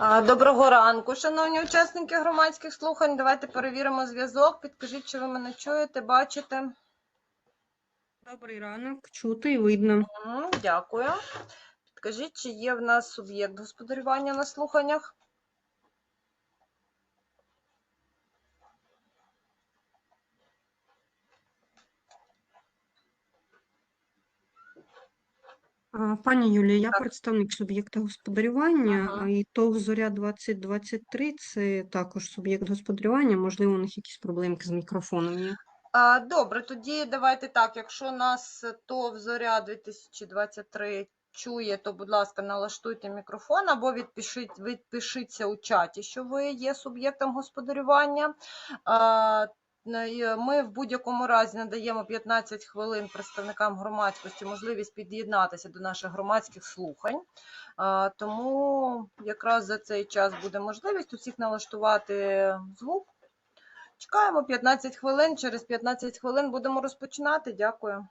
Доброго ранку, шановні учасники громадських слухань. Давайте перевіримо зв'язок. Підкажіть, чи ви мене чуєте, бачите? Добрий ранок, чути і видно. Дякую. Підкажіть, чи є в нас суб'єкт господарювання на слуханнях? Пані Юлія, я Так. представник суб'єкта господарювання, Ага. і ТОВ Зоря 2023 це також суб'єкт господарювання. Можливо, у них якісь проблемки з мікрофоном є. А, Добре, тоді давайте так. Якщо нас ТОВ Зоря 2023 чує, то, будь ласка, налаштуйте мікрофон або відпишіть, відпишіться у чаті, що ви є суб'єктом господарювання. А, Ми в будь-якому разі надаємо 15 хвилин представникам громадськості можливість під'єднатися до наших громадських слухань. Тому якраз за цей час буде можливість усіх налаштувати звук. Чекаємо 15 хвилин. Через 15 хвилин будемо розпочинати. Дякую.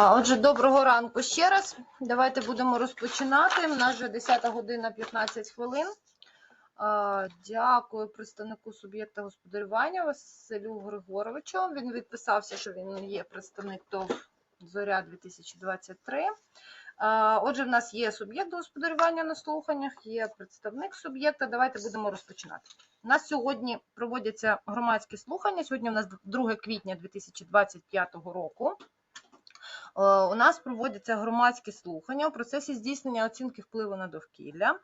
Отже, доброго ранку ще раз. Давайте будемо розпочинати. У нас вже 10 година 15 хвилин. Дякую представнику суб'єкта господарювання Василю Григоровичу. Він відписався, що він є представник ТОВ Зоря 2023. Отже, в нас є суб'єкт господарювання на слуханнях, є представник суб'єкта. Давайте будемо розпочинати. У нас сьогодні проводяться громадські слухання. Сьогодні у нас 2 квітня 2025 року. Е, У нас проводяться громадські слухання у процесі здійснення оцінки впливу на довкілля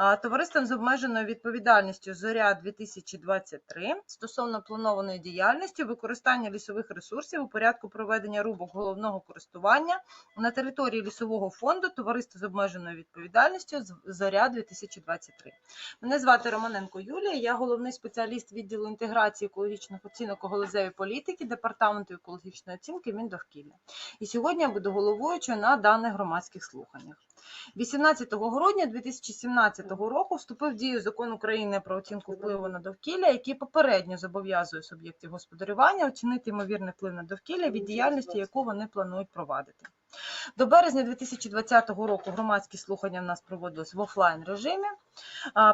Е, товариством з обмеженою відповідальністю Зоря 2023 стосовно планованої діяльності використання лісових ресурсів у порядку проведення рубок головного користування на території лісового фонду товариство з обмеженою відповідальністю Зоря 2023. Мене звати Романенко Юлія, я головний спеціаліст відділу інтеграції екологічних оцінок галузевої політики департаменту екологічної оцінки Міндовкілля. І сьогодні я буду головуючою на даних громадських слуханнях. 18 грудня 2017 року вступив в дію закон України про оцінку впливу на довкілля, який попередньо зобов'язує суб'єктів господарювання оцінити ймовірний вплив на довкілля від діяльності, яку вони планують провадити. До березня 2020 року громадські слухання в нас проводились в офлайн режимі.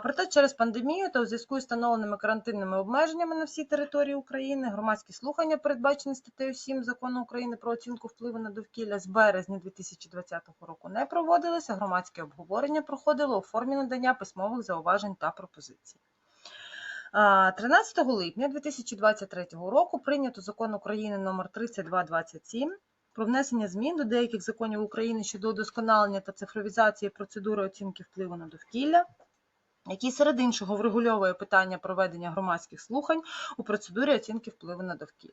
Проте через пандемію та у зв'язку з встановленими карантинними обмеженнями на всій території України громадські слухання, передбачені статтею 7 закону України про оцінку впливу на довкілля з березня 2020 року не проводилися. Громадське обговорення проходило у формі надання письмових зауважень та пропозицій. 13 липня 2023 року прийнято закон України номер 3227 про внесення змін до деяких законів України щодо удосконалення та цифровізації процедури оцінки впливу на довкілля, який серед іншого врегульовує питання проведення громадських слухань у процедурі оцінки впливу на довкілля.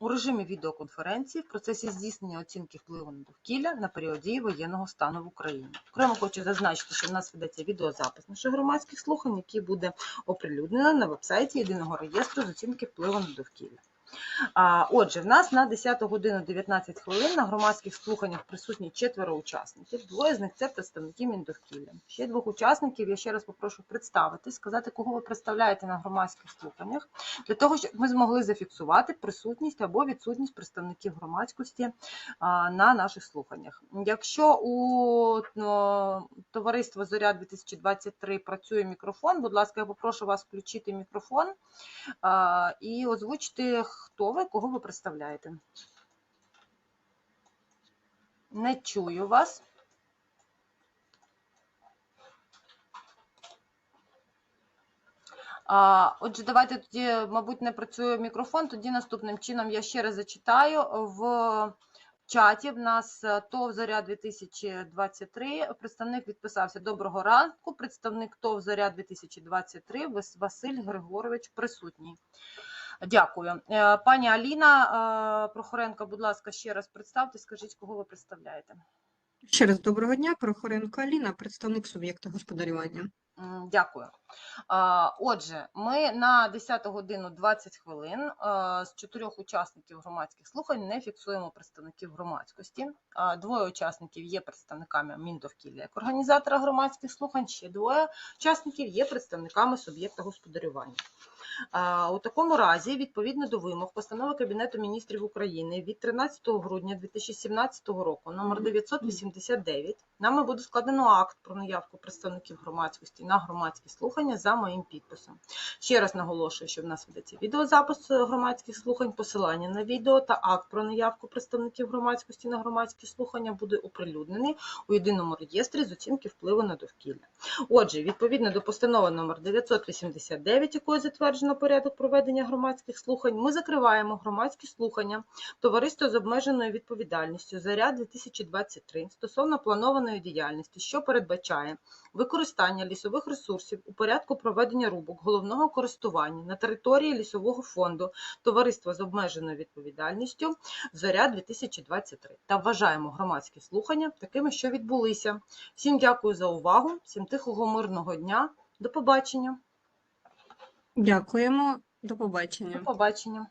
у режимі відеоконференції в процесі здійснення оцінки впливу на довкілля на період дії воєнного стану в Україні. Окремо хочу зазначити, що в нас ведеться відеозапис наших громадських слухань, який буде оприлюднено на вебсайті єдиного реєстру з оцінки впливу на довкілля. Отже, в нас на 10 годину 19 хвилин на громадських слуханнях присутні четверо учасників. Двоє з них це представники Міндовкілля. Ще двох учасників я ще раз попрошу представити, сказати, кого ви представляєте на громадських слуханнях, для того, щоб ми змогли зафіксувати присутність або відсутність представників громадськості на наших слуханнях. Якщо у ну, товариства Зоря 2023 працює мікрофон, будь ласка, я попрошу вас включити мікрофон і озвучити, хто ви, кого ви представляєте. Не чую вас. А, Отже, давайте тоді, мабуть, не працює мікрофон. Тоді наступним чином я ще раз зачитаю в чаті. В нас е, ТОВ Зоря 2023. Представник відписався. Доброго ранку. Представник ТОВ Зоря 2023. Василь Григорович присутній. Дякую. Е, Пані Аліна е, Прохоренко, будь ласка, ще раз представте, скажіть, кого ви представляєте. Ще раз доброго дня, Прохоренко Аліна, представник суб'єкта господарювання. Дякую. Отже, ми на 10 годину 20 хвилин з чотирьох учасників громадських слухань не фіксуємо представників громадськості. Двоє учасників є представниками Міндовкілля як організатора громадських слухань, ще двоє учасників є представниками суб'єкта господарювання. У такому разі, відповідно до вимог постанови Кабінету міністрів України від 13 грудня 2017 року, номер 989, нами буде складено акт про наявку представників громадськості на громадські слухання за моїм підписом. Ще раз наголошую, що в нас ведеться відеозапис громадських слухань, посилання на відео та акт про наявку представників громадськості на громадські слухання буде оприлюднений у єдиному реєстрі з оцінки впливу на довкілля. Отже, відповідно до постанови номер 989, якою затверджено порядок проведення громадських слухань, ми закриваємо громадські слухання Товариство з обмеженою відповідальністю «Заря 2023» стосовно планованої діяльності, що передбачає використання лісових ресурсів у порядку проведення рубок головного користування на території лісового фонду Товариства з обмеженою відповідальністю «Зоря 2023» та вважаємо громадські слухання такими, що відбулися. Всім дякую за увагу, всім тихого мирного дня. До побачення. Дякуємо. До До побачення. побачення.